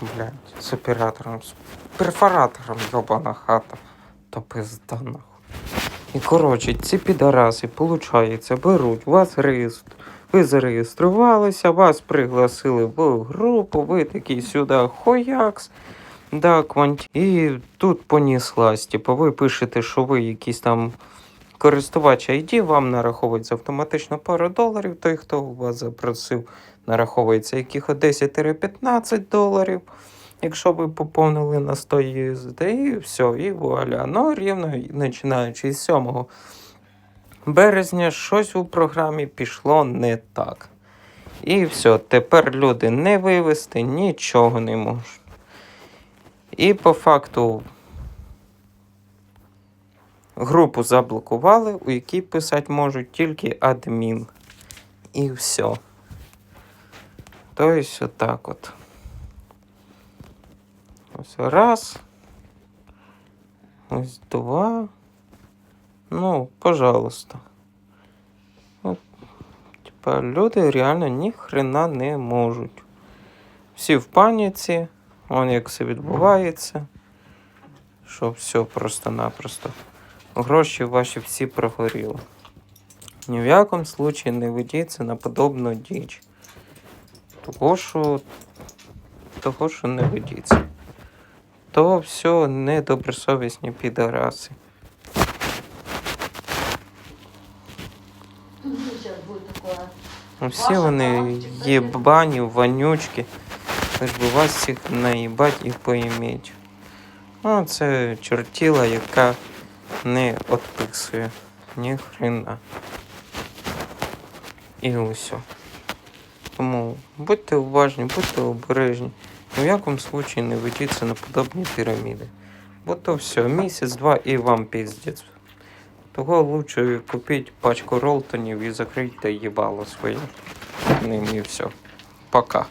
Блядь, з оператором, з перфоратором йобана хата. То пизда нахуй. І коротше, ці підараси, получається, беруть вас реєстр. Ви зареєструвалися, вас пригласили в групу, ви такий сюди хоякс. Да, квант... І тут поніслась. Типу, ви пишете, що ви якийсь там користувач ID, вам нараховується автоматично пару доларів. Той, хто вас запросив, нараховується яких 10-15 доларів. Якщо ви поповнили на 100 USD, і все, і вуаля. Ну, рівно починаючи з 7 березня, щось у програмі пішло не так. І все, тепер люди не вивести, нічого не можуть. І по факту групу заблокували, у якій писати можуть тільки адмін. І все. Тобто, отак от. Ось раз. Ось два. Ну, пожалуйста. Типа, люди реально ні хрена не можуть. Всі в паніці, вон як все відбувається. Що все просто-напросто. Гроші ваші всі прогоріли. Ні в якому случаї не ведіться на подобну діч. Того, що. Того, що не ведіться. То все недобросовісні підараси. Ну, Всі вони єбані, вонючки. Лиш би вас всіх наїбать і поїміть. Ну, це чортіла, яка не відписує ні хрена. І усе. Тому будьте уважні, будьте обережні. Ні в якому случаї не ведіться на подобні піраміди. Бо то все, місяць-два і вам піздець. Того лучше купіть пачку ролтонів і закрийте їбало своє. Ним і все. Пока.